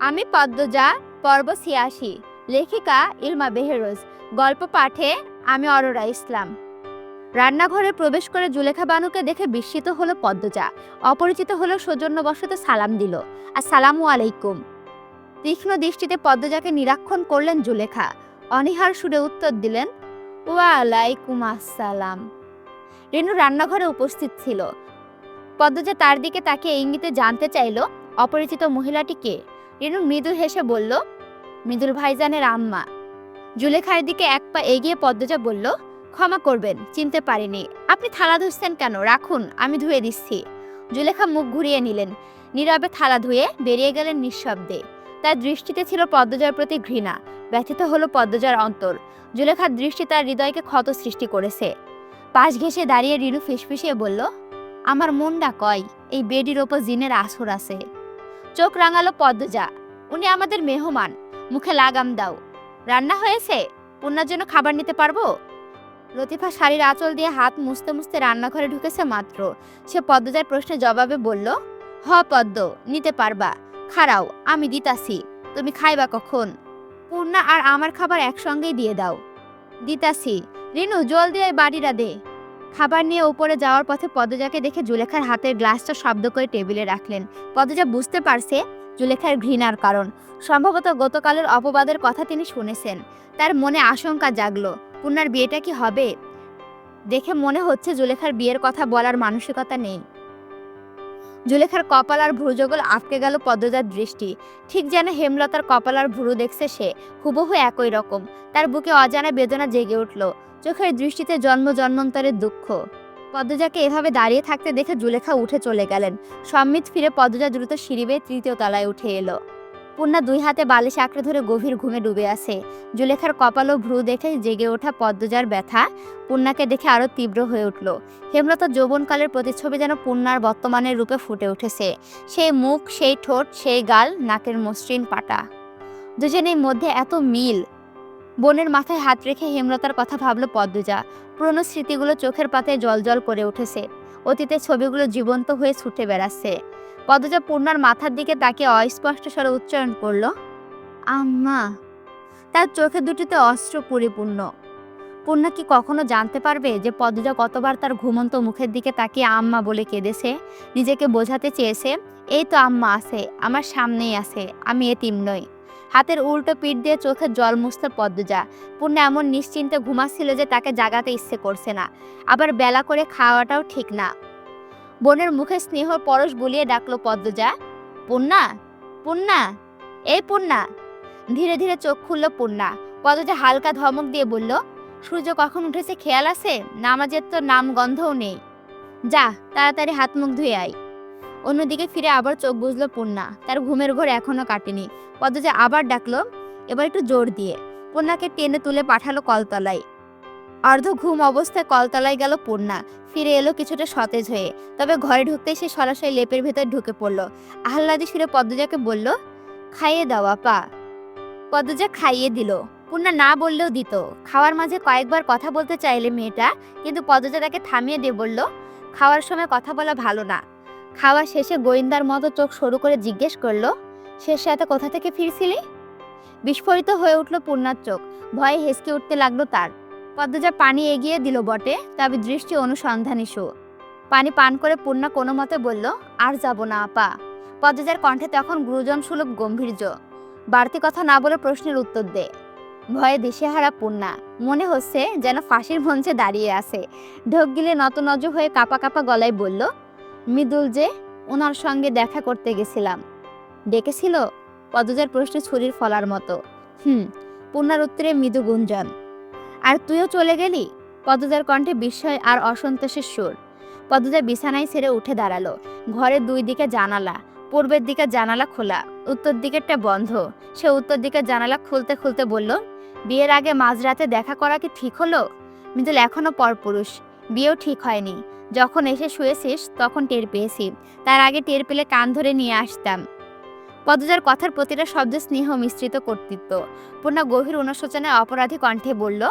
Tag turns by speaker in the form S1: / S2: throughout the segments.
S1: আমি পদ্মজা, পর্ব ছিয়াশি, লেখিকা ইলমা বেহেরোজ, গল্প পাঠে আমি অরোরা ইসলাম। রান্নাঘরে প্রবেশ করে জুলেখা বানুকে দেখে বিস্মিত হলো পদ্মজা, অপরিচিত হলো সৌজন্যবশত সালাম দিল। আর আসসালামু আলাইকুম। তীক্ষ্ণ দৃষ্টিতে পদ্মজাকে নিরীক্ষণ করলেন জুলেখা। অনিহার সুরে উত্তর দিলেন, ওয়ালাইকুম আসসালাম। রেনু রান্নাঘরে উপস্থিত ছিল। পদ্মজা তার দিকে তাকে ইঙ্গিতে জানতে চাইল, অপরিচিত মহিলাটি কে? রেনু মৃদু হেসে বলল, মৃদুল ভাইজানের আম্মা। জুলেখার দিকে এক পা এগিয়ে পদ্মজা বলল, ক্ষমা করবেন, চিনতে পারিনি। আপনি থালা ধুচ্ছেন কেন? রাখুন, আমি ধুয়ে দিচ্ছি। জুলেখা মুখ ঘুরিয়ে নিলেন। নীরবে থালা ধুয়ে বেরিয়ে গেলেন নিঃশব্দে। তার দৃষ্টিতে ছিল পদ্মজার প্রতি ঘৃণা, ব্যথিত হলো পদ্মজার অন্তর। জুলেখার দৃষ্টি তার হৃদয়কে ক্ষত সৃষ্টি করেছে। পাশ ঘেঁষে দাঁড়িয়ে রিনু ফিসফিসিয়ে বলল, আমার মনটা কয়? এই বেডির ওপর জিনের আসর আছে। চোখ রাঙালো পদ্মজা। উনি আমাদের মেহমান, মুখে লাগাম দাও। রান্না হয়েছে? পূর্ণার জন্য খাবার নিতে পারব? লতিফা শাড়ির আঁচল দিয়ে হাত মুছতে মুছতে রান্নাঘরে ঢুকেছে মাত্র। সে পদ্মজার প্রশ্নের জবাবে বলল, হ পদ্ম, নিতে পারবা। খাড়াও আমি দিতাছি। তুমি খাইবা কখন? পূর্ণা আর আমার খাবার একসঙ্গেই দিয়ে দাও। দিতাছি। রিনু জল দিয়ে বাড়িরা দে। খাবার নিয়ে উপরে যাওয়ার পথে পদ্মজাকে দেখে জুলেখার হাতের গ্লাসটা শব্দ করে টেবিলে রাখলেন। পদজা বুঝতে পারছে জুলেখার ঘৃণার কারণ। সম্ভবত গতকালের অপবাদের কথা তিনি শুনেছেন। তার মনে আশঙ্কা জাগলো পূর্ণার বিয়েটা কি হবে? দেখে মনে হচ্ছে জুলেখার বিয়ের কথা বলার মানসিকতা নেই। জুলেখার কপাল আর ভ্রুজগল আটকে গেল পদ্মজার দৃষ্টি। ঠিক যেন হেমলতার কপাল আর ভ্রু দেখছে সে, হুবহু একই রকম। তার বুকে অজানা বেদনা জেগে উঠল। চোখের দৃষ্টিতে জন্ম জন্মান্তরের দুঃখ। পদ্মজাকে এভাবে দাঁড়িয়ে থাকতে দেখে জুলেখা উঠে চলে গেলেন। সম্মিত ফিরে পদ্মজা দ্রুত সিঁড়ি বেয়ে তৃতীয় তলায় উঠে এলো। পূর্ণা দুই হাতে বালিশ আঁকড়ে ধরে গভীর ঘুমে ডুবে আছে। জুলেখার কপাল ও ভ্রু দেখে জেগে ওঠা পদ্মজার ব্যথা পূর্ণাকে দেখে আরও তীব্র হয়ে উঠল। হেমলতা যৌবনকালের প্রতিচ্ছবি যেন পূর্ণার বর্তমানের রূপে ফুটে উঠেছে। সেই মুখ, সেই ঠোঁট, সেই গাল, নাকের মসৃণ পাটা। দুজনের মধ্যে এত মিল বোনের মাথায় হাত রেখে হেমলতার কথা ভাবল পদ্মজা। পুরনো স্মৃতিগুলো চোখের পাতায় জলজল করে উঠেছে। অতীতে ছবিগুলো জীবন্ত হয়ে ছুটে বেড়াচ্ছে। পদ্মজা পূর্ণার মাথার দিকে তাকে অস্পষ্ট স্বরে উচ্চারণ করল, আম্মা, তার চোখে দুটিতে অস্ত্র পরিপূর্ণ। পূর্ণা কি কখনো জানতে পারবে যে পদ্মজা কতবার তার ঘুমন্ত মুখের দিকে তাকিয়ে আম্মা বলে কেঁদেছে? নিজেকে বোঝাতে চেয়েছে, এই তো আম্মা আছে, আমার সামনেই আছে, আমি এতিম নই। হাতের উল্টো পিঠ দিয়ে চোখের জল মুছতে পদ্মজা। পূর্ণা এমন নিশ্চিন্তে ঘুমাচ্ছিল যে তাকে জাগাতে ইচ্ছে করছে না। আবার বেলা করে খাওয়াটাও ঠিক না। বোনের মুখে স্নেহ পরশ বুলিয়ে ডাকলো পদ্মজা। পূর্ণা পূর্ণা এই পূর্ণা ধীরে ধীরে চোখ খুলল পূর্ণা পদ্মজা হালকা ধমক দিয়ে বলল, সূর্য কখন উঠেছে খেয়াল আছে? নামাজের তো নাম গন্ধও নেই। যা, তাড়াতাড়ি হাত মুখ ধুয়ে আয়। অন্যদিকে ফিরে আবার চোখ বুঝলো পূর্ণা। তার ঘুমের ঘোর এখনও কাটেনি। পদ্মজা আবার ডাকলো, এবার একটু জোর দিয়ে। পূর্ণাকে টেনে তুলে পাঠালো কলতলায়। অর্ধ ঘুম অবস্থায় কলতলায় গেল পূর্ণা। ফিরে এলো কিছুটা সতেজ হয়ে। তবে ঘরে ঢুকতেই সে সরাসরি লেপের ভেতর ঢুকে পড়ল। আহ্লাদি সুরে পদ্মজাকে বলল, খাইয়ে দাও, আপা। পদ্মজা খাইয়ে দিল। পূর্ণা না বললেও দিত। খাওয়ার মাঝে কয়েকবার কথা বলতে চাইলে মেয়েটা, কিন্তু পদ্মজা তাকে থামিয়ে দিয়ে বলল, খাওয়ার সময় কথা বলা ভালো না। খাওয়া শেষে গোয়েন্দার মতো চোখ সরু করে জিজ্ঞেস করল, শেষ রাতে কোথা থেকে ফিরছিলি? বিস্ফোরিত হয়ে উঠল পূর্ণার চোখ। ভয়ে হেসকে উঠতে লাগল তার। পদ্মজা পানি এগিয়ে দিল বটে, তবে দৃষ্টি অনুসন্ধানী শো পানি পান করে পূর্ণা কোনো মতে বলল, আর যাব না, আপা। পদ্মজার কণ্ঠে তখন গুরুজন সুলভ গম্ভীর্য। বাড়তি কথা না বলে প্রশ্নের উত্তর দে। ভয়ে দিশেহারা পূর্ণা, মনে হচ্ছে যেন ফাঁসির মঞ্চে দাঁড়িয়ে আছে। ঢোক গিলে নতনজ হয়ে কাপা কাপা গলায় বলল মৃদুল যে ওনার সঙ্গে দেখা করতে গেছিলাম। ডেকেছিল পদজার প্রশ্নে ছুরির ফলার মতো। হুম পূর্ণার উত্তরে মৃদু গুঞ্জন। আর তুইও চলে গেলি? পদজার কণ্ঠে বিস্ময় আর অসন্তোষের সুর। পদ্মজা বিছানায় ছেড়ে উঠে দাঁড়াল। ঘরের দুই দিকে জানালা, পূর্বের দিকে জানালা খোলা, উত্তর দিকেরটা বন্ধ। সে উত্তর দিকের জানালা খুলতে খুলতে বলল, বিয়ের আগে মাঝরাতে দেখা করা কি ঠিক হলো? মৃদুল, এখনও পরপুরুষ। বিয়েও ঠিক হয়নি। যখন এসে শুয়েছিস, তখন টের পেয়েছি। তার আগে টের পেলে কান ধরে নিয়ে আসতাম। পদ্মজার কথার প্রতিটা শব্দ স্নেহ মিশ্রিত কর্তৃত্ব। পূর্ণা গভীর অনুশোচনায় অপরাধী কণ্ঠে বলল,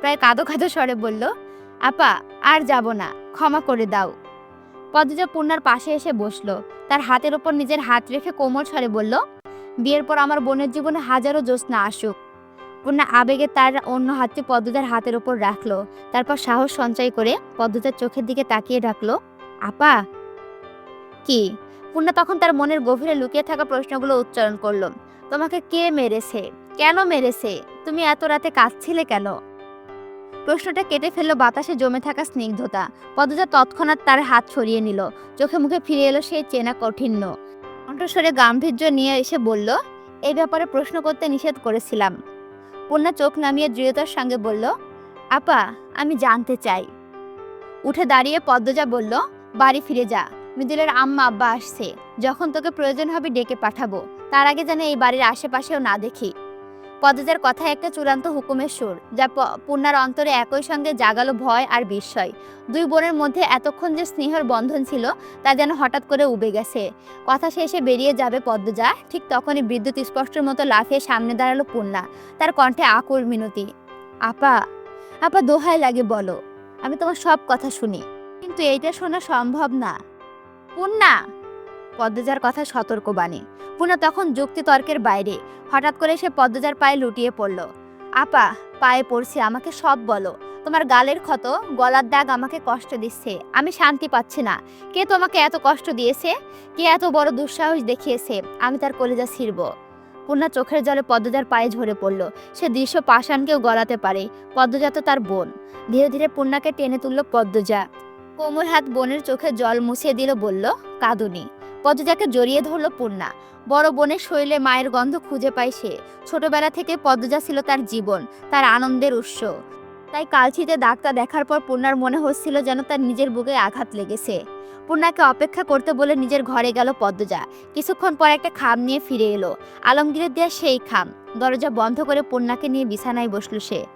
S1: প্রায় কাঁদো কাঁদো স্বরে বলল, আপা, আর যাব না, ক্ষমা করে দাও। পদ্মজা পূর্ণার পাশে এসে বসল। তার হাতের ওপর নিজের হাত রেখে কোমল স্বরে বলল, বিয়ের পর আমার বোনের জীবনে হাজারো জ্যোৎস্না আসুক। পূর্ণা আবেগে তার অন্য হাতটি পদ্মজার হাতের ওপর রাখল। তারপর সাহস সঞ্চয় করে পদ্মজার চোখের দিকে তাকিয়ে ডাকলো আপা! কি? পূর্ণা তখন তার মনের গভীরে লুকিয়ে থাকা প্রশ্নগুলো উচ্চারণ করল। তোমাকে কে মেরেছে? কেন মেরেছে? তুমি এত রাতে কাঁদছিলে কেন? প্রশ্নটা কেটে ফেলল বাতাসে জমে থাকা স্নিগ্ধতা। পদজা তৎক্ষণাৎ তার হাত সরিয়ে নিল। চোখে মুখে ফিরে এলো সেই চেনা কঠিন্য। কণ্ঠস্বরে গাম্ভীর্য নিয়ে এসে বলল এই ব্যাপারে প্রশ্ন করতে নিষেধ করেছিলাম। পূর্ণা চোখ নামিয়ে দৃঢ়তার সঙ্গে বলল, আপা, আমি জানতে চাই। উঠে দাঁড়িয়ে পদ্মজা বলল, বাড়ি ফিরে যা, মৃদুলের আম্মা আব্বা আসছে। যখন তোকে প্রয়োজন হবে ডেকে পাঠাবো। তার আগে যেন এই বাড়ির আশেপাশেও না দেখি। পদ্মজার কথায় একটা চূড়ান্ত হুকুমের সুর, যা পূর্ণার অন্তরে একই সঙ্গে জাগালো ভয় আর বিস্ময়। দুই বোনের মধ্যে এতক্ষণ যে স্নেহর বন্ধন ছিল, তা যেন হঠাৎ করে উবে গেছে। কথা শেষে বেরিয়ে যাবে পদ্মজা, ঠিক তখনই বিদ্যুৎ স্পষ্টের মতো লাফিয়ে সামনে দাঁড়াল পূর্ণা। তার কণ্ঠে আকুল মিনতি, আপা আপা দোহাই লাগে বলো, আমি তোমার সব কথা শুনি, কিন্তু এইটা শোনা সম্ভব না। পূর্ণা! পদ্মজার কথা সতর্কবাণী পূর্ণা তখন যুক্তি তর্কের বাইরে। হঠাৎ করে সে পদ্মজার পায়ে লুটিয়ে পড়ল। আপা, পায়ে পড়ছি, আমাকে সব বলো। তোমার গালের ক্ষত, গলার দাগ আমাকে কষ্ট দিচ্ছে। আমি শান্তি পাচ্ছি না। কে তোমাকে এত কষ্ট দিয়েছে? কে এত বড় দুঃসাহস দেখিয়েছে? আমি তার কলেজা ছিড়ব। পূর্ণা চোখের জলে পদ্মজার পায়ে ঝরে পড়ল। সে দৃশ্য পাষাণকেও গলাতে পারে। পদ্মজা তো তার বোন। ধীরে ধীরে পূর্ণাকে টেনে তুলল পদ্মজা। কোমল হাত বোনের চোখে জল মুছিয়ে দিল, বলল, কাঁদুনি। পদ্মজাকে জড়িয়ে ধরল পূর্ণা। বড় বোনের শরীরে মায়ের গন্ধ খুঁজে পায় সে। ছোটবেলা থেকে পদ্মজা ছিল তার জীবন, তার আনন্দের উৎস। তাই কালছিতে ডাক্তার দেখার পর পূর্ণার মনে হচ্ছিল যেন তার নিজের বুকে আঘাত লেগেছে। পূর্ণাকে অপেক্ষা করতে বলে নিজের ঘরে গেল পদ্মজা। কিছুক্ষণ পর একটা খাম নিয়ে ফিরে এলো। আলমগীরের দেওয়া সেই খাম। দরজা বন্ধ করে পূর্ণাকে নিয়ে বিছানায় বসল সে।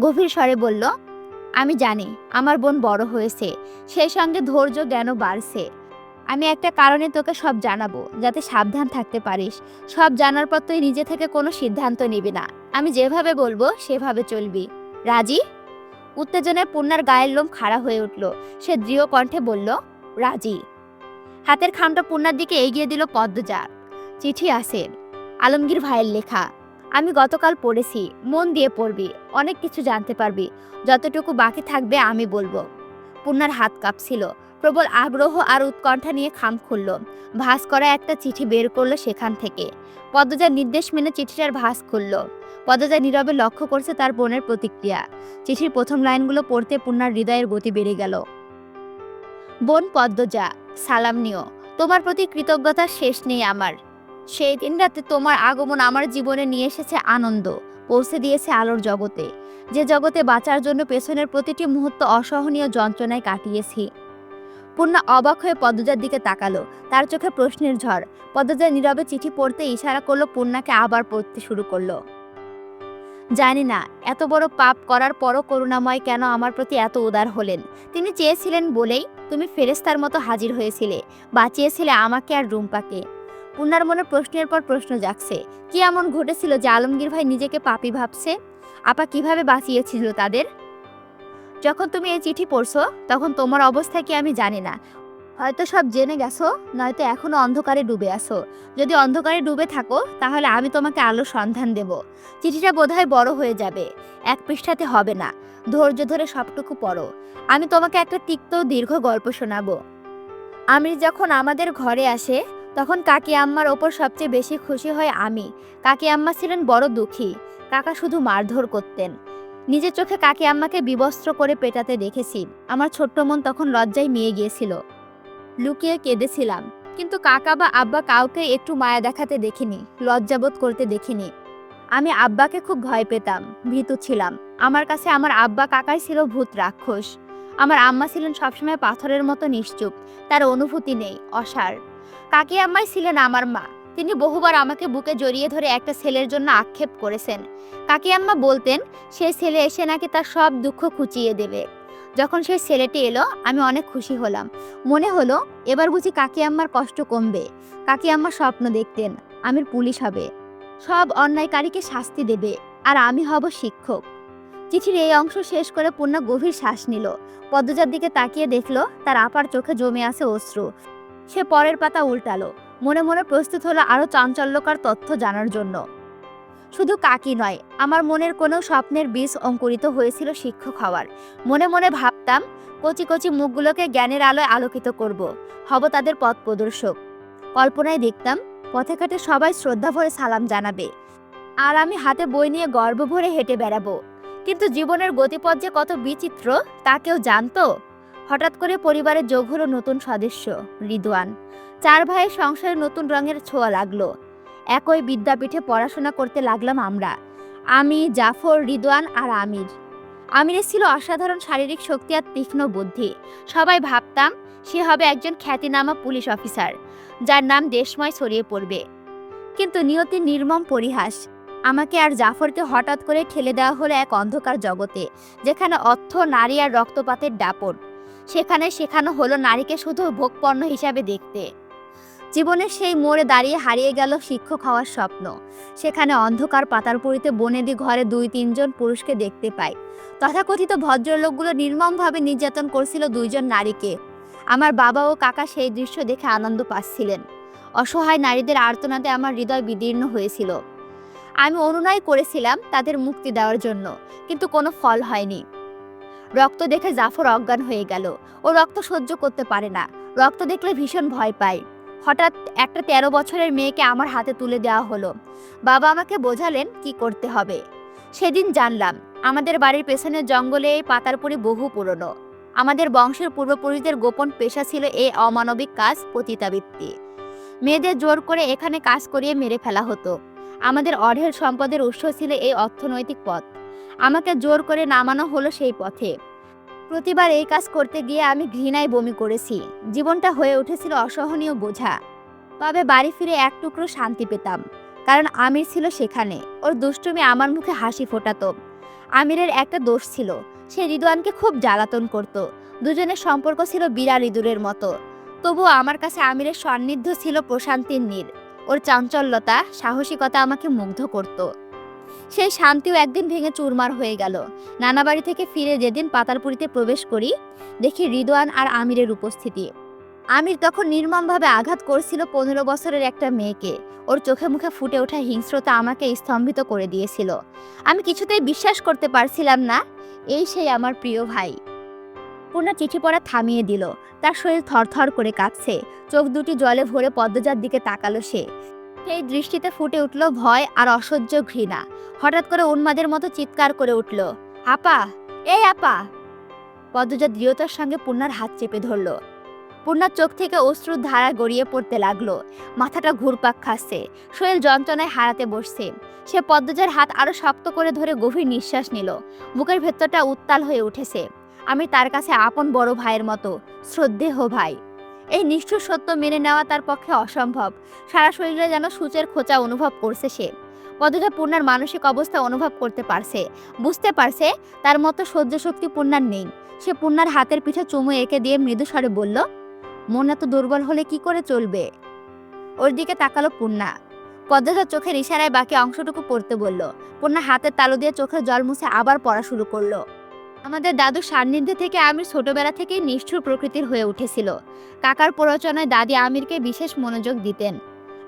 S1: গভীর স্বরে বলল, আমি জানি, আমার বোন বড় হয়েছে। সেই সঙ্গে ধৈর্য জ্ঞানও বাড়ছে। আমি একটা কারণে তোকে সব জানাব, যাতে সাবধান থাকতে পারিস। সব জানার পর তুই নিজে থেকে কোনো সিদ্ধান্ত নিবি না। আমি যেভাবে বলব, সেভাবে চলবি। রাজি? উত্তেজনায় পূর্ণার গায়ের লোম খাড়া হয়ে উঠল। সে দৃঢ় কণ্ঠে বলল, রাজি। হাতের খামটা পূর্ণার দিকে এগিয়ে দিল পদ্মজা। চিঠি আছে। আলমগীর ভাইয়ের লেখা। আমি গতকাল পড়েছি। মন দিয়ে পড়বি। অনেক কিছু জানতে পারবি। যতটুকু বাকি থাকবে আমি বলব। পূর্ণার হাত কাঁপছিল। প্রবল আগ্রহ আর উৎকণ্ঠা নিয়ে খাম খুলল। ভাস করা একটা চিঠি বের করল সেখান থেকে। পদ্মজার নির্দেশ মেনে চিঠিটার ভাস খুলল। পদ্মজা নীরবে লক্ষ্য করছে তার বোনের প্রতিক্রিয়া। চিঠির প্রথম লাইনগুলো পড়তে পূর্ণার হৃদয়ের গতি বেড়ে গেল। বোন পদ্মজা, সালাম নিও। তোমার প্রতি কৃতজ্ঞতার শেষ নেই আমার। সেই দিন রাতে তোমার আগমন আমার জীবনে নিয়ে এসেছে আনন্দ, পৌঁছে দিয়েছে আলোর জগতে। যে জগতে বাঁচার জন্য পেছনের প্রতিটি মুহূর্ত অসহনীয় যন্ত্রণায় কাটিয়েছি। পূর্ণা অবাক হয়ে পদ্মজার দিকে তাকালো। তার চোখে প্রশ্নের ঝড়। পদ্মজা নীরবে চিঠি পড়তে ইশারা করল পূর্ণাকে আবার পড়তে শুরু করল। জানি না, এত বড় পাপ করার পরও করুণাময় কেন আমার প্রতি এত উদার হলেন? তিনি চেয়েছিলেন বলেই তুমি ফেরেস্তার মতো হাজির হয়েছিলে। বাঁচিয়েছিলে আমাকে আর রুম্পাকে। পূর্ণার মনে প্রশ্নের পর প্রশ্ন জাগছে। কি এমন ঘটেছিল যে আলমগীর ভাই নিজেকে পাপি ভাবছে? আপা কীভাবে বাঁচিয়েছিল তাদের? যখন তুমি এই চিঠি পড়ছো, তখন তোমার অবস্থা কি আমি জানি না। হয়তো সব জেনে গেছো, নয়তো এখনও অন্ধকারে ডুবে আছো। যদি অন্ধকারে ডুবে থাকো, তাহলে আমি তোমাকে আলো সন্ধান দেব। চিঠিটা বোধহয় বড় হয়ে যাবে। এক পৃষ্ঠাতে হবে না। ধৈর্য ধরে সবটুকু পড়ো। আমি তোমাকে একটা তিক্ত, দীর্ঘ গল্প শোনাবো। আমি যখন আমাদের ঘরে আসে, তখন কাকি আম্মার ওপর সবচেয়ে বেশি খুশি হয় আমি। কাকি আম্মা ছিলেন বড় দুঃখী। কাকা শুধু মারধর করতেন। নিজের চোখে কাকি আম্মাকে বিবস্ত্র করে পেটাতে দেখেছি। আমার ছোট্ট মন তখন লজ্জায় মেয়ে গিয়েছিল। লুকিয়ে কেঁদেছিলাম, কিন্তু কাকা বা আব্বা কাউকে একটু মায়া দেখাতে দেখিনি, লজ্জাবোধ করতে দেখিনি। আমি আব্বাকে খুব ভয় পেতাম, ভীতু ছিলাম। আমার কাছে আমার আব্বা কাকাই ছিল ভূত রাক্ষস। আমার আম্মা ছিলেন সবসময় পাথরের মতো নিশ্চুপ, তার অনুভূতি নেই অসার কাকি আম্মাই ছিলেন আমার মা তিনি বহুবার আমাকে বুকে জড়িয়ে ধরে একটা ছেলের জন্য আক্ষেপ করেছেন। কাকি আম্মা বলতেন, সেই ছেলে এসে নাকি তার সব দুঃখ খুঁচিয়ে দেবে। যখন সেই ছেলেটি এলো, আমি অনেক খুশি হলাম। মনে হলো, এবার বুঝি কাকি আম্মার কষ্ট কমবে। কাকি আম্মা স্বপ্ন দেখতেন, আমির পুলিশ হবে। সব অন্যায়কারীকে শাস্তি দেবে, আর আমি হব শিক্ষক। চিঠির এই অংশ শেষ করে পূর্ণা গভীর শ্বাস নিল। পদ্মজার দিকে তাকিয়ে দেখল, তার আপার চোখে জমে আছে অশ্রু। সে পরের পাতা উল্টালো। মনে মনে প্রস্তুত হলো আরও চাঞ্চল্যকর তথ্য জানার জন্য। শুধু কাকি নয়, আমার মনের কোনো স্বপ্নের বীজ অঙ্কুরিত হয়েছিল শিক্ষক হওয়ার। মনে মনে ভাবতাম, কচি কচি মুখগুলোকে জ্ঞানের আলোয় আলোকিত করব, হব তাদের পথ প্রদর্শক। কল্পনায় দেখতাম, পথে ঘাটে সবাই শ্রদ্ধা ভরে সালাম জানাবে। আর আমি হাতে বই নিয়ে গর্ব ভরে হেঁটে বেড়াবো। কিন্তু জীবনের গতিপথ যে কত বিচিত্র, তা কেউ জানতো? হঠাৎ করে পরিবারে যোগ হলো নতুন সদস্য, রিদওয়ান। চার ভাইয়ের সংসারে নতুন রঙের ছোঁয়া লাগল। একই বিদ্যাপীঠে পড়াশোনা করতে লাগলাম আমরা। আমি, জাফর, রিদওয়ান আর আমির। আমিরের ছিল অসাধারণ শারীরিক শক্তি আর তীক্ষ্ণ বুদ্ধি। সবাই ভাবতাম, সে হবে একজন খ্যাতিনামা পুলিশ অফিসার, যার নাম দেশময় ছড়িয়ে পড়বে। কিন্তু নিয়তির নির্মম পরিহাস। আমাকে আর জাফরকে হঠাৎ করে ঠেলে দেওয়া হলো এক অন্ধকার জগতে, যেখানে অর্থ, নারী আর রক্তপাতের দাপট সেখানে শেখানো হলো নারীকে শুধু ভোগপণ্য হিসাবে দেখতে। জীবনের সেই মোড়ে দাঁড়িয়ে হারিয়ে গেল শিক্ষক হওয়ার স্বপ্ন। সেখানে অন্ধকার পাতার পুরিতে বনেদি ঘরে দুই, তিনজন পুরুষকে দেখতে পাই। তথাকথিত ভদ্রলোকগুলো নির্মমভাবে নির্যাতন করছিল দুইজন নারীকে। আমার বাবা ও কাকা সেই দৃশ্য দেখে আনন্দ পাচ্ছিলেন। অসহায় নারীদের আর্তনাদে আমার হৃদয় বিদীর্ণ হয়েছিল। আমি অনুনয় করেছিলাম তাদের মুক্তি দেওয়ার জন্য, কিন্তু কোনো ফল হয়নি। রক্ত দেখে জাফর অজ্ঞান হয়ে গেল। ও রক্ত সহ্য করতে পারে না। রক্ত দেখলে ভীষণ ভয় পায়। হঠাৎ একটা তেরো বছরের মেয়েকে আমার হাতে তুলে দেওয়া হলো। বাবা আমাকে বোঝালেন কি করতে হবে। সেদিন জানলাম, আমাদের বাড়ির পেছনের জঙ্গলে এই পাতারপুরি বহু পুরনো। আমাদের বংশের পূর্বপুরুষদের গোপন পেশা ছিল এই অমানবিক কাজ পতিতাবৃত্তি। মেয়েদের জোর করে এখানে কাজ করিয়ে মেরে ফেলা হতো। আমাদের অঢেল সম্পদের উৎস ছিল এই অর্থনৈতিক পথ। আমাকে জোর করে নামানো হলো সেই পথে। প্রতিবার এই কাজ করতে গিয়ে আমি ঘৃণায় বমি করেছি। জীবনটা হয়ে উঠেছিল অসহনীয় বোঝা। তবে বাড়ি ফিরে এক টুকরো শান্তি পেতাম, কারণ আমির ছিল সেখানে। ওর দুষ্টুমি আমার মুখে হাসি ফোটাতো। আমিরের একটা দোষ ছিল, সে রিদওয়ানকে খুব জ্বালাতন করত। দুজনের সম্পর্ক ছিল বিড়াল ইঁদুরের মতো। তবুও আমার কাছে আমিরের সান্নিধ্য ছিল প্রশান্তির নীর। ওর চাঞ্চল্যতা, সাহসিকতা আমাকে মুগ্ধ করত। সেই শান্তিও একদিন ভেঙে চুরমার হয়ে গেল। নানা বাড়ি থেকে ফিরে যেদিন পাতালপুরিতে প্রবেশ করি, দেখি রিদওয়ান আর আমিরের উপস্থিতি। আমির তখন নির্মমভাবে আঘাত করছিল পনেরো বছরের একটা মেয়েকে। ওর চোখে মুখে ফুটে ওঠা হিংস্রতা আমাকে স্তম্ভিত করে দিয়েছিল। আমি কিছুতেই বিশ্বাস করতে পারছিলাম না, এই সেই আমার প্রিয় ভাই। পূর্ণা চিঠি পড়া থামিয়ে দিল। তার শরীর থরথর করে কাঁপছে। চোখ দুটি জলে ভরে পদ্মজার দিকে তাকালো সে। সেই দৃষ্টিতে ফুটে উঠল ভয় আর অসহ্য ঘৃণা। হঠাৎ করে উন্মাদের মতো চিৎকার করে উঠল, আপা, এই আপা! পদ্মজা দৃঢ়তার সঙ্গে পূর্ণার হাত চেপে ধরল। পূর্ণার চোখ থেকে অশ্রুর ধারা গড়িয়ে পড়তে লাগল। মাথাটা ঘুরপাক খাচ্ছে, শরীর যন্ত্রণায় হারাতে বসছে। সে পদ্মজার হাত আরও শক্ত করে ধরে গভীর নিঃশ্বাস নিল। বুকের ভেতরটা উত্তাল হয়ে উঠেছে। আমি তার কাছে আপন বড় ভাইয়ের মতো শ্রদ্ধেহ ভাই। এই নিষ্ঠুর সত্য মেনে নেওয়া তার পক্ষে অসম্ভব। সারা শরীরে যেন সূচের খোঁচা অনুভব করছে সে। পদ্মজা পূর্ণার মানসিক অবস্থা অনুভব করতে পারছে। বুঝতে পারছে তার মতো সহ্য শক্তি পূর্ণার নেই। সে পূর্ণার হাতের পিঠে চুমু এঁকে দিয়ে মৃদু স্বরে বলল, মন এত দুর্বল হলে কি করে চলবে? ওর দিকে তাকালো পূর্ণা। পদ্মজার চোখের ইশারায় বাকি অংশটুকু পড়তে বলল। পূর্ণা হাতের তালু দিয়ে চোখের জল মুছে আবার পড়া শুরু করল। আমাদের দাদুর সান্নিধ্যে থেকে আমির ছোটবেলা থেকেই নিষ্ঠুর প্রকৃতির হয়ে উঠেছিল। কাকার প্ররোচনায় দাদি আমিরকে বিশেষ মনোযোগ দিতেন।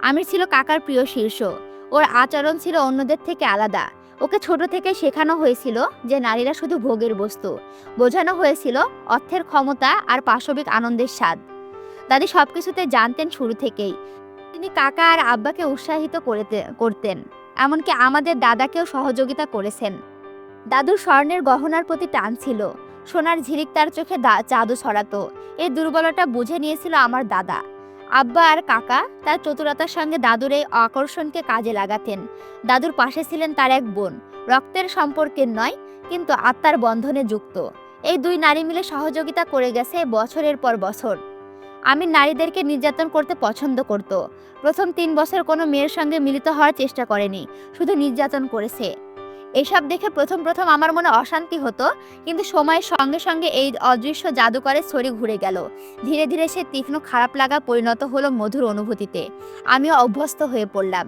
S1: আমির ছিল কাকার প্রিয় শীর্ষ। ওর আচরণ ছিল অন্যদের থেকে আলাদা। ওকে ছোট থেকে শেখানো হয়েছিল যে নারীরা শুধু ভোগের বস্তু। বোঝানো হয়েছিল অর্থের ক্ষমতা আর পাশবিক আনন্দের স্বাদ। দাদি সব সবকিছুতে জানতেন শুরু থেকেই। তিনি কাকা আর আব্বাকে উৎসাহিত করতে, করতেন। এমনকি আমাদের দাদাকেও সহযোগিতা করেছেন। দাদুর স্বর্ণের গহনার প্রতি টান ছিল সোনার ঝিলিক তার চোখে জাদু ছড়াতো এই দুর্বলতা বুঝে নিয়েছিল আমার দাদা। আব্বা আর কাকা তার চতুরতার সঙ্গে দাদুর এই আকর্ষণকে কাজে লাগাতেন। দাদুর পাশে ছিলেন তার এক বোন। রক্তের সম্পর্কের নয়, কিন্তু আত্মার বন্ধনে যুক্ত। এই দুই নারী মিলে সহযোগিতা করে গেছে বছরের পর বছর। আমি নারীদেরকে নির্যাতন করতে পছন্দ করত। প্রথম তিন বছর কোনো মেয়ের সঙ্গে মিলিত হওয়ার চেষ্টা করেনি, শুধু নির্যাতন করেছে। এসব দেখে প্রথম প্রথম আমার মনে অশান্তি হতো, কিন্তু সময়ের সঙ্গে সঙ্গে এই অদৃশ্য জাদুকরের ছড়ি ঘুরে গেল। ধীরে ধীরে সে তীক্ষ্ণ খারাপ লাগা পরিণত হলো মধুর অনুভূতিতে। আমিও অভ্যস্ত হয়ে পড়লাম।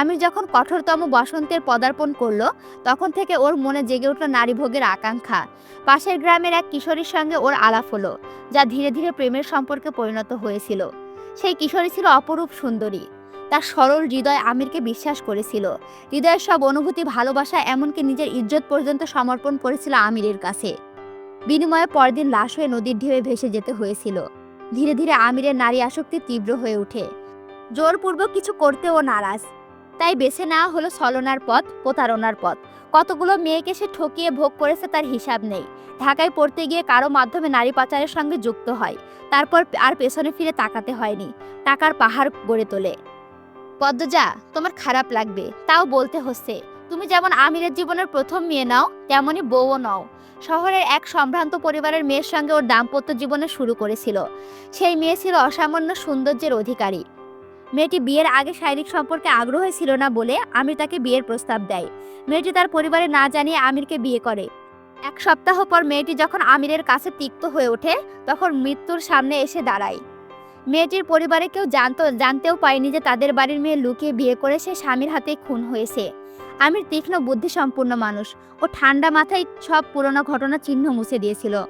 S1: আমি যখন কঠোরতম বসন্তের পদার্পণ করল, তখন থেকে ওর মনে জেগে উঠল নারীভোগের আকাঙ্ক্ষা। পাশের গ্রামের এক কিশোরীর সঙ্গে ওর আলাপ হলো, যা ধীরে ধীরে প্রেমের সম্পর্কে পরিণত হয়েছিল। সেই কিশোরী ছিল অপরূপ সুন্দরী। তার সরল হৃদয় আমিরকে বিশ্বাস করেছিল। হৃদয়ের সব অনুভূতি, ভালোবাসা এমনকি নিজের ইজ্জত পর্যন্ত সমর্পণ করেছিল আমিরের কাছে। বিনিময়ে পরদিন লাশ হয়ে নদীর ঢেউয়ে ভেসে যেতে হয়েছিল। ধীরে ধীরে আমিরের নারী আসক্তি তীব্র হয়ে ওঠে। জোরপূর্বক কিছু করতেও নারাজ। তাই বেছে নেওয়া হলো ছলনার পথ, প্রতারণার পথ। কতগুলো মেয়েকে সে ঠকিয়ে ভোগ করেছে তার হিসাব নেই। ঢাকায় পড়তে গিয়ে কারও মাধ্যমে নারী পাচারের সঙ্গে যুক্ত হয়। তারপর আর পেছনে ফিরে তাকাতে হয়নি। টাকার পাহাড় গড়ে তোলে। পদ্মজা, তোমার খারাপ লাগবে, তাও বলতে হচ্ছে। তুমি যেমন আমিরের জীবনের প্রথম মেয়ে নাও, তেমনই বউও নাও। শহরের এক সম্ভ্রান্ত পরিবারের মেয়ের সঙ্গে ওর দাম্পত্য জীবনে শুরু করেছিল। সেই মেয়ে ছিল অসামান্য সৌন্দর্যের অধিকারী। মেয়েটি বিয়ের আগে শারীরিক সম্পর্কে আগ্রহী ছিল না বলে আমির তাকে বিয়ের প্রস্তাব দেয়। মেয়েটি তার পরিবারে না জানিয়ে আমিরকে বিয়ে করে। এক সপ্তাহ পর মেয়েটি যখন আমিরের কাছে তিক্ত হয়ে ওঠে, তখন মৃত্যুর সামনে এসে দাঁড়ায়। মেয়েটির পরিবারে কেউ জানতো, জানতেও পারেনি যে তাদের বাড়ির মেয়ে লুকিয়ে বিয়ে করে সে স্বামীর হাতে খুন হয়েছে। আমির তীক্ষ্ণ বুদ্ধিসম্পন্ন মানুষ। ও ঠান্ডা মাথায় সব পুরনো ঘটনা চিহ্ন মুছে দিয়েছিল।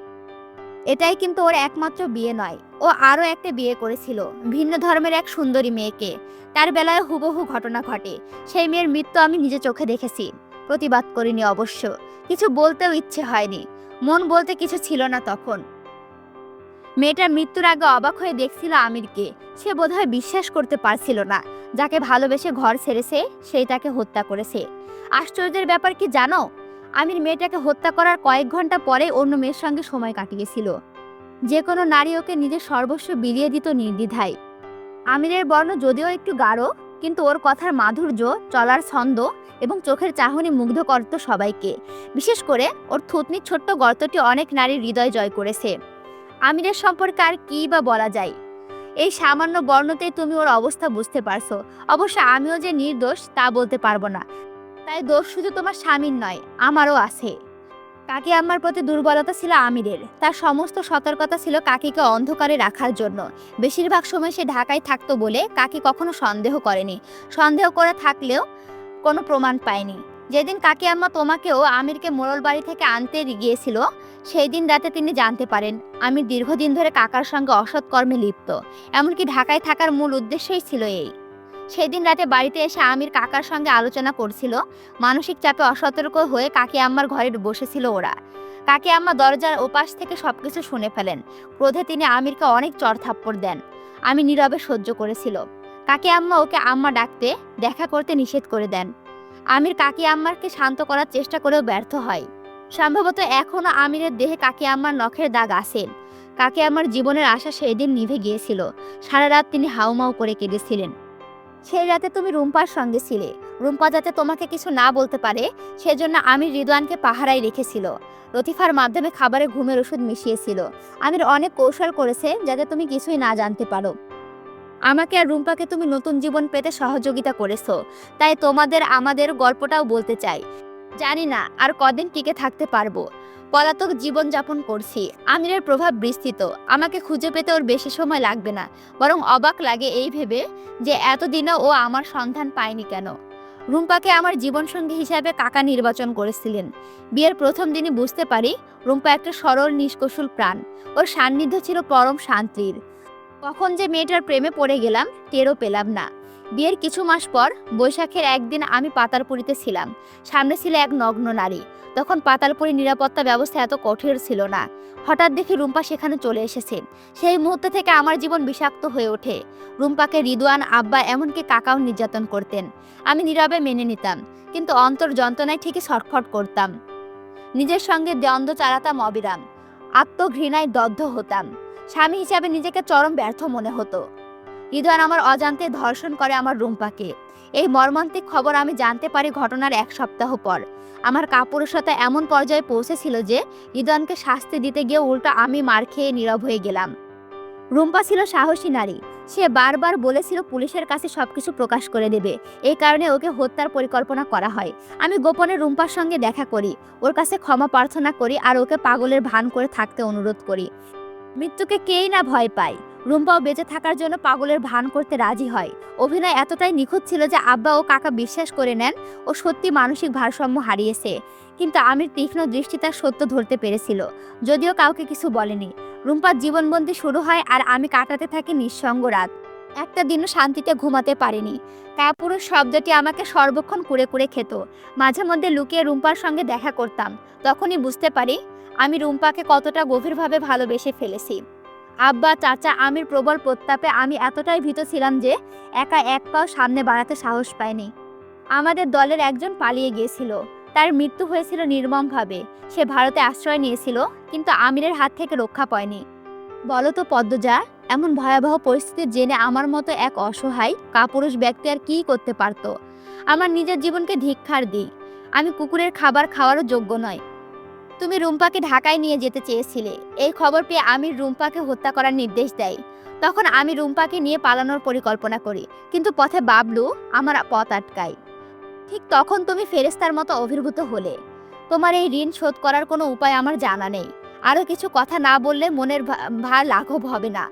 S1: এটাই কিন্তু ওর একমাত্র বিয়ে নয়। ও আরও একটা বিয়ে করেছিল, ভিন্ন ধর্মের এক সুন্দরী মেয়েকে। তার বেলায় হুবহু ঘটনা ঘটে। সেই মেয়ের মৃত্যু আমি নিজে চোখে দেখেছি। প্রতিবাদ করিনি অবশ্য। কিছু বলতেও ইচ্ছে হয়নি। মন বলতে কিছু ছিল না তখন। মেয়েটার মৃত্যুর আগে অবাক হয়ে দেখছিল আমিরকে। সে বোধহয় বিশ্বাস করতে পারছিল না। যাকে ভালোবেসে ঘর ছেড়েছে, সেই তাকে হত্যা করেছে। আশ্চর্যের ব্যাপার কি জানো? আমির মেয়েটাকে হত্যা করার কয়েক ঘণ্টা পরে অন্য মেয়ের সঙ্গে সময় কাটিয়েছিল। যে কোনো নারী ওকে নিজের সর্বস্ব বিলিয়ে দিত নির্দ্বিধায়। আমিরের বর্ণ যদিও একটু গাঢ়, কিন্তু ওর কথার মাধুর্য, চলার ছন্দ এবং চোখের চাহনি মুগ্ধ করত সবাইকে। বিশেষ করে ওর থুতনির ছোট্ট গর্তটি অনেক নারীর হৃদয় জয় করেছে। আমিরের সম্পর্কে আর কী বা বলা যায়? এই সামান্য বর্ণতেই তুমি ওর অবস্থা বুঝতে পারছ। অবশ্য আমিও যে নির্দোষ, তা বলতে পারব না। তাই দোষ শুধু তোমার স্বামীর নয়, আমারও আছে। কাকি আম্মার প্রতি দুর্বলতা ছিল আমিরের। তার সমস্ত সতর্কতা ছিল কাকিকে অন্ধকারে রাখার জন্য। বেশিরভাগ সময় সে ঢাকায় থাকতো বলে কাকি কখনো সন্দেহ করেনি। সন্দেহ করে থাকলেও কোনো প্রমাণ পায়নি। যেদিন কাকি আম্মা তোমাকেও আমিরকে মোড়ল বাড়ি থেকে আনতে গিয়েছিল সেই দিন রাতে তিনি জানতে পারেন, আমি দীর্ঘদিন ধরে কাকার সঙ্গে অসৎ কর্মে লিপ্ত, এমনকি ঢাকায় থাকার মূল উদ্দেশ্যই ছিল এই। সেদিন রাতে বাড়িতে এসে আমির কাকার সঙ্গে আলোচনা করছিল, মানসিক চাপে অসতর্ক হয়ে কাকি আম্মার ঘরে বসেছিল ওরা। কাকি আম্মা দরজার ওপাশ থেকে সবকিছু শুনে ফেলেন, ক্রোধে তিনি আমিরকে অনেক চড়থাপ্পড় দেন। আমি নীরবে সহ্য করেছিল। কাকি আম্মা ওকে আম্মা ডাকতে, দেখা করতে নিষেধ করে দেন। আমির কাকি আম্মারকে শান্ত করার চেষ্টা করেও ব্যর্থ হয়। সম্ভবত এখনও আমিরের দেহে কাকে আমার নখের দাগ আসেন কাকে আমার জীবনের আশা সেই দিন নিভে গিয়েছিল। সারা রাত তিনি হাউমাউ করে কেঁদেছিলেন। সেই রাতে তুমি রুম্পার সঙ্গে ছিলে। রুম্পা যাতে তোমাকে কিছু না বলতে পারে, সেজন্য আমি রিদওয়ানকে পাহারায় রেখেছিল। লতিফার মাধ্যমে খাবারে ঘুমের ওষুধ মিশিয়েছিল। আমির অনেক কৌশল করেছে যাতে তুমি কিছুই না জানতে পারো। আমাকে আর রুম্পাকে তুমি নতুন জীবন পেতে সহযোগিতা করেছ। তাই তোমাদের আমাদের গল্পটাও বলতে চাই। জানি না আর কদিন টিকে থাকতে পারব। পলাতক জীবন যাপন করছি। আমিরের প্রভাব বিস্তৃত। আমাকে খুঁজে পেতে ওর বেশি সময় লাগবে না। বরং অবাক লাগে এই ভেবে যে এতদিনও ও আমার সন্ধান পায়নি কেন। রুম্পাকে আমার জীবনসঙ্গী হিসাবে কাকা নির্বাচন করেছিলেন। বিয়ের প্রথম দিনই বুঝতে পারি রুম্পা একটা সরল নিষ্কৌশল প্রাণ। ওর সান্নিধ্য ছিল পরম শান্তির। কখন যে মেয়েটার প্রেমে পড়ে গেলাম, টেরও পেলাম না। বিয়ের কিছু মাস পর বৈশাখের একদিন আমি পাতালপুরিতে ছিলাম। সামনে ছিল এক নগ্ন নারী। তখন পাতালপুরি নিরাপত্তা ব্যবস্থা এত কঠোর ছিল না। হঠাৎ দেখি রুম্পা সেখানে চলে এসেছে। সেই মুহূর্ত থেকে আমার জীবন বিষাক্ত হয়ে ওঠে। রুম্পাকে রিদওয়ান, আব্বা, এমনকি কাকাও নির্যাতন করতেন। আমি নীরবে মেনে নিতাম, কিন্তু অন্তর যন্ত্রণায় ঠিকই ছটফট করতাম। নিজের সঙ্গে দ্বন্দ্ব চালাতাম অবিরাম। আত্মঘৃণায় দগ্ধ হতাম। স্বামী হিসাবে নিজেকে চরম ব্যর্থ মনে হতো। রিদওয়ান আমার অজান্তে ধর্ষণ করে আমার রুম্পাকে। এই মর্মান্তিক খবর আমি জানতে পারি ঘটনার এক সপ্তাহ পর। আমার কাপুরুষতা এমন পর্যায়ে পৌঁছেছিল যে রিদওয়ানকে শাস্তি দিতে গিয়ে উল্টো আমি মার খেয়ে নীরব হয়ে গেলাম। রুম্পা ছিল সাহসী নারী। সে বারবার বলেছিল পুলিশের কাছে সবকিছু প্রকাশ করে দেবে। এই কারণে ওকে হত্যার পরিকল্পনা করা হয়। আমি গোপনে রুম্পার সঙ্গে দেখা করি, ওর কাছে ক্ষমা প্রার্থনা করি আর ওকে পাগলের ভান করে থাকতে অনুরোধ করি। মৃত্যুকে কেই না ভয় পায়। রুম্পাও বেঁচে থাকার জন্য পাগলের ভান করতে রাজি হয়। অভিনয় এতটাই নিখুঁত ছিল যে আব্বা ও কাকা বিশ্বাস করে নেন ও সত্যি মানসিক ভারসাম্য হারিয়েছে। কিন্তু আমির তীক্ষ্ণ দৃষ্টি তার সত্য ধরতে পেরেছিল। যদিও কাউকে কিছু বলেনি। রুম্পার জীবনবন্দি শুরু হয় আর আমি কাটাতে থাকি নিঃসঙ্গ রাত। একটা দিনও শান্তিতে ঘুমাতে পারিনি। কাপুরুষ শব্দটি আমাকে সর্বক্ষণ কুড়ে কুড়ে খেত। মাঝে মধ্যে লুকিয়ে রুম্পার সঙ্গে দেখা করতাম। তখনই বুঝতে পারি, আমি রুম্পাকে কতটা গভীরভাবে ভালোবেসে ফেলেছি। আব্বা, চাচা, আমির প্রবল প্রত্যাপে আমি এতটাই ভীত ছিলাম যে একা এক পাও সামনে বাড়াতে সাহস পায়নি আমাদের দলের একজন পালিয়ে গিয়েছিল। তার মৃত্যু হয়েছিল নির্মমভাবে। সে ভারতে আশ্রয় নিয়েছিল, কিন্তু আমিরের হাত থেকে রক্ষা পায়নি। বলো তো পদ্মজা, এমন ভয়াবহ পরিস্থিতি জেনে আমার মতো এক অসহায় কাপুরুষ ব্যক্তি আর কী করতে পারত? আমার নিজের জীবনকে ধিক্ষার দিই। আমি কুকুরের খাবার খাওয়ারও যোগ্য নয়। তুমি রুম্পাকে ঢাকায় নিয়ে যেতে চেয়েছিলে। এই খবর পেয়ে আমি রুম্পাকে হত্যা করার নির্দেশ দেয়। তখন আমি রুম্পাকে নিয়ে পালানোর পরিকল্পনা করি, কিন্তু পথে বাবলু আমার পথ আটকায়। ঠিক তখন তুমি ফেরেস্তার মতো অভিভূত হলে। তোমার এই ঋণ শোধ করার কোনো উপায় আমার জানা নেই। আরও কিছু কথা না বললে মনের ভার লাঘব হবে না।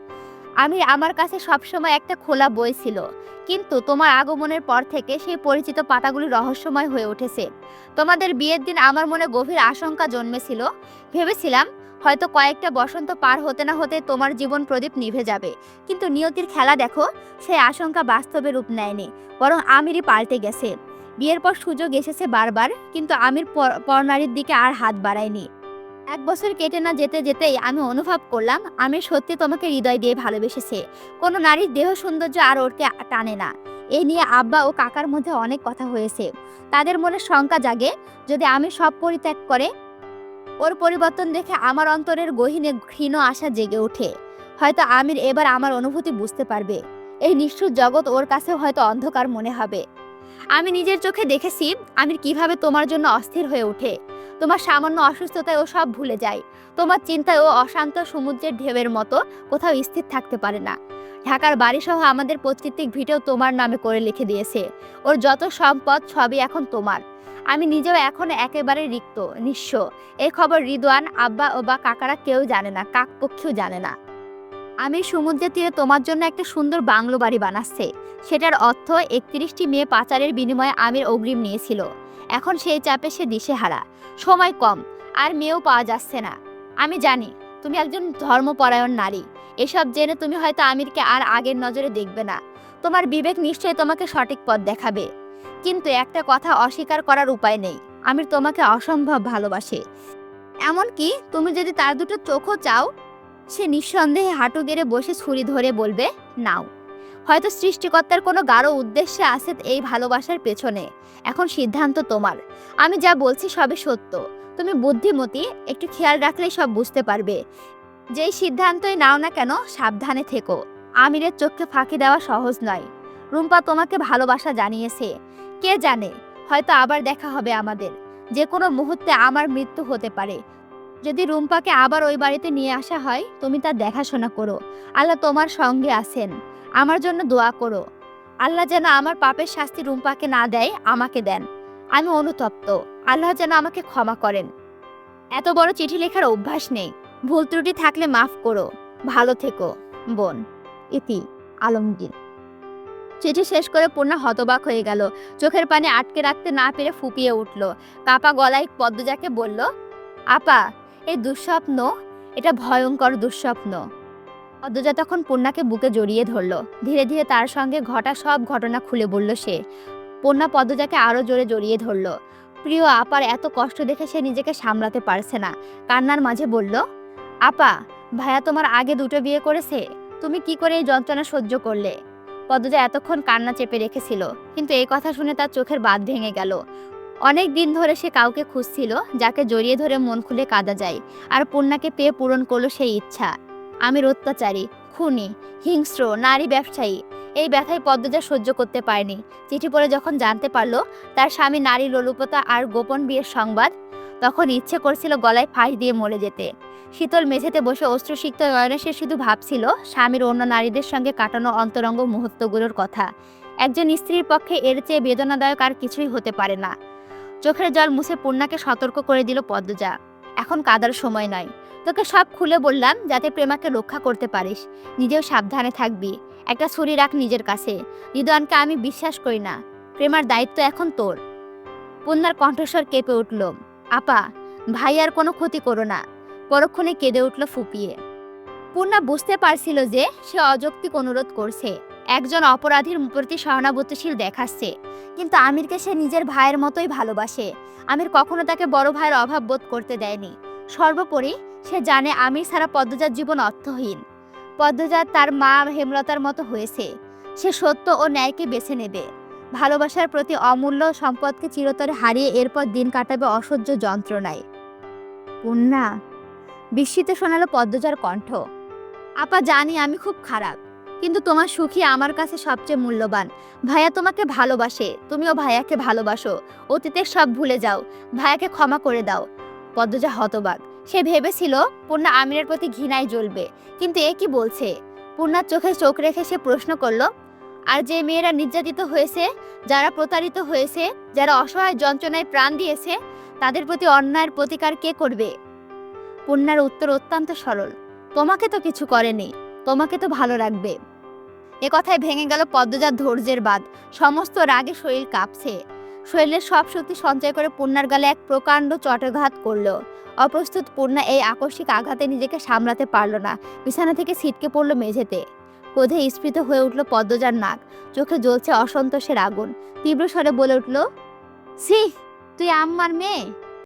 S1: আমি আমার কাছে সবসময় একটা খোলা বই ছিল, কিন্তু তোমার আগমনের পর থেকে সেই পরিচিত পাতাগুলি রহস্যময় হয়ে উঠেছে। তোমাদের বিয়ের দিন আমার মনে গভীর আশঙ্কা জন্মেছিল। ভেবেছিলাম, হয়তো কয়েকটা বসন্ত পার হতে না হতে তোমার জীবন প্রদীপ নিভে যাবে, কিন্তু নিয়তির খেলা দেখো সেই আশঙ্কা বাস্তবে রূপ নেয়নি, বরং আমিরই পাল্টে গেছে। বিয়ের পর সুযোগ এসেছে বারবার, কিন্তু আমির পর- পরনারীর দিকে আর হাত বাড়ায়নি। এক বছর কেটে না যেতে যেতেই আমি অনুভব করলাম, আমি সত্যি তোমাকে হৃদয় দিয়ে ভালোবেসেছে। কোনো নারীর দেহ সৌন্দর্য আর ওরকে টানে না। এই নিয়ে আব্বা ও কাকার মধ্যে অনেক কথা হয়েছে। তাদের মনে শঙ্কা জাগে, যদি আমি সব পরিত্যাগ করে, ওর পরিবর্তন দেখে আমার অন্তরের গহীনে ঘৃণ আশা জেগে ওঠে। হয়তো আমির এবার আমার অনুভূতি বুঝতে পারবে। এই নিষ্ঠুর জগৎ ওর কাছে হয়তো অন্ধকার মনে হবে। আমি নিজের চোখে দেখেছি, আমির কীভাবে তোমার জন্য অস্থির হয়ে ওঠে। তোমার সামান্য অসুস্থতায় ও সব ভুলে যায়। তোমার চিন্তায় ও অশান্ত সমুদ্রের ঢেউয়ের মতো কোথাও স্থির থাকতে পারে না। ঢাকার বাড়িসহ আমাদের পৈতৃক ভিটেও তোমার নামে করে লিখে দিয়েছে। ওর যত সম্পদ সবই এখন তোমার। আমি নিজেও এখন একেবারে রিক্ত, নিঃস্ব। এই খবর রিদওয়ান, আব্বা ও বা কাকারা কেউ জানে না কাক পক্ষেও জানে না। আমি সমুদ্রের তীরে তোমার জন্য একটা সুন্দর বাংলো বাড়ি বানাচ্ছে। সেটার অর্থ একত্রিশটি মেয়ে পাচারের বিনিময়ে আমির অগ্রিম নিয়েছিল। এখন সেই চাপে সে দিশেহারা। সময় কম, আর মেয়েও পাওয়া যাচ্ছে না। আমি জানি, তুমি একজন ধর্মপরায়ণ নারী। এসব জেনে তুমি হয়তো আমিরকে আর আগের নজরে দেখবে না। তোমার বিবেক নিশ্চয়ই তোমাকে সঠিক পথ দেখাবে। কিন্তু একটা কথা অস্বীকার করার উপায় নেই। আমির তোমাকে অসম্ভব ভালোবাসে। এমনকি তুমি যদি তার দুটো চোখও চাও, সে নিঃসন্দেহে হাঁটু গেড়ে বসে ছুরি ধরে বলবে, নাও। হয়তো সৃষ্টিকর্তার কোনো গাঢ় উদ্দেশ্যে আছে এই ভালোবাসার পেছনে। এখন সিদ্ধান্ত তোমার। আমি যা বলছি সবে সত্য। তুমি বুদ্ধিমতী, একটু খেয়াল রাখলেই সব বুঝতে পারবে। যেই সিদ্ধান্তই নাও না কেন, সাবধানে থেকো। আমিরের চোখকে ফাঁকি দেওয়া সহজ নয়। রুম্পা তোমাকে ভালোবাসা জানিয়েছে। কে জানে, হয়তো আবার দেখা হবে আমাদের। যে কোনো মুহূর্তে আমার মৃত্যু হতে পারে। যদি রুম্পাকে আবার ওই বাড়িতে নিয়ে আসা হয়, তুমি তার দেখাশোনা করো। আল্লাহ তোমার সঙ্গে আছেন। আমার জন্য দোয়া করো। আল্লাহ যেন আমার পাপের শাস্তি রুম্পাকে না দেয়, আমাকে দেন। আমি অনুতপ্ত। আল্লাহ যেন আমাকে ক্ষমা করেন। এত বড় চিঠি লেখার অভ্যাস নেই। ভুল ত্রুটি থাকলে মাফ করো। ভালো থেকো, বোন। ইতি, আলমগীর। চিঠি শেষ করে পূর্ণা হতবাক হয়ে গেল। চোখের পানি আটকে রাখতে না পেরে ফুপিয়ে উঠল। কাপা গলায় পদ্মজাকে বলল, আপা, এই দুঃস্বপ্ন, এটা ভয়ঙ্কর দুঃস্বপ্ন। পদ্মজা তখন পূর্ণাকে বুকে জড়িয়ে ধরল। ধীরে ধীরে তার সঙ্গে ঘটা সব ঘটনা খুলে বলল সে। পূর্ণা পদ্মজাকে আরও জোরে জড়িয়ে ধরল। প্রিয়, আপার এত কষ্ট দেখে সে নিজেকে সামলাতে পারছে না। কান্নার মাঝে বলল, আপা ভাইয়া তোমার আগে দুটো বিয়ে করেছে। তুমি কি করে এই যন্ত্রণা সহ্য করলে? পদ্মজা এতক্ষণ কান্না চেপে রেখেছিল, কিন্তু এই কথা শুনে তার চোখের বাঁধ ভেঙে গেল। অনেক দিন ধরে সে কাউকে খুঁজছিল, যাকে জড়িয়ে ধরে মন খুলে কাঁদা যায়, আর পূর্ণাকে পেয়ে পূরণ করল সেই ইচ্ছা। আমির অত্যাচারী, খুনি, হিংস্র, নারী ব্যবসায়ী। এই ব্যথায় পদ্মজা সহ্য করতে পারেনি। চিঠি পড়ে যখন জানতে পারল, তার স্বামী নারী লোলুপতা আর গোপন বিয়ের সংবাদ, তখন ইচ্ছে করছিল গলায় ফাঁস দিয়ে মরে যেতে। শীতল মেঝেতে বসে অশ্রুসিক্ত নয়নে সে শুধু ভাবছিল, স্বামীর অন্য নারীদের সঙ্গে কাটানো অন্তরঙ্গ মুহূর্তগুলোর কথা। একজন স্ত্রীর পক্ষে এর চেয়ে বেদনাদায়ক আর কিছুই হতে পারে না। চোখের জল মুছে পূর্ণাকে সতর্ক করে দিল পদ্মজা। এখন কাদার সময় নয়। তোকে সব খুলে বললাম যাতে প্রেমাকে রক্ষা করতে পারিস। নিজেও সাবধানে থাকবি। একটা ছুরি রাখ নিজের কাছে। হৃদয়নকে আমি বিশ্বাস করি না। প্রেমার দায়িত্ব এখন তোর। পূর্ণার কণ্ঠস্বর কেঁপে উঠল। আপা, ভাই আর কোনো ক্ষতি করো না। পরক্ষণে কেঁদে উঠল ফুপিয়ে। পূর্ণা বুঝতে পারছিল যে সে অযৌক্তিক অনুরোধ করছে। একজন অপরাধীর প্রতি সহানুভূতিশীল দেখাচ্ছে। কিন্তু আমিরকে সে নিজের ভাইয়ের মতোই ভালোবাসে। আমির কখনো তাকে বড় ভাইয়ের অভাব বোধ করতে দেয়নি। সর্বোপরি সে জানে আমি ছাড়া পদ্মজার জীবন অর্থহীন। পদ্মজাত তার মা হেমলতার মতো হয়েছে। সে সত্য ও ন্যায়কে বেছে নেবে। ভালোবাসার প্রতি অমূল্য সম্পদকে চিরতরে হারিয়ে এরপর দিন কাটাবে অসহ্য যন্ত্রণায়। পূর্ণা বিস্মিত শোনালো পদ্মজার কণ্ঠ। আপা জানি আমি খুব খারাপ, কিন্তু তোমার সুখী আমার কাছে সবচেয়ে মূল্যবান। ভাইয়া তোমাকে ভালোবাসে, তুমিও ভাইয়াকে ভালোবাসো। অতীতের সব ভুলে যাও। ভাইয়াকে ক্ষমা করে দাও। পদ্মজা হতবাক। সে ভেবেছিল, পূর্ণা আমিরের প্রতি ঘৃণায় জ্বলবে। কিন্তু এ কি বলছে? পূর্ণার চোখে চোখ রেখে সে প্রশ্ন করল, আর যে মেয়েরা নির্যাতিত হয়েছে, যারা প্রতারিত হয়েছে, যারা অসহায় যন্ত্রণায় প্রাণ দিয়েছে, তাদের প্রতি অন্যায়ের প্রতিকার কে করবে? পূর্ণার উত্তর অত্যন্ত সরল, তোমাকে তো কিছু করেনি, তোমাকে তো ভালো রাখবে। এ কথায় ভেঙে গেল পদ্মজার ধৈর্যের বাদ সমস্ত রাগে শরীর কাঁপছে। শরীরের সব শক্তি সঞ্চয় করে পূর্ণার গালে এক প্রকাণ্ড চটঘাত করল। অপ্রস্তুত পূর্ণা এই আকস্মিক আঘাতে নিজেকে সামলাতে পারল না। বিছানা থেকে ছিটকে পড়ল মেঝেতে। ক্রোধে স্ফীত হয়ে উঠল পদ্মজার নাক। চোখে জ্বলছে অসন্তোষের আগুন। তীব্র স্বরে বলে উঠল সি তুই আম্মার মেয়ে?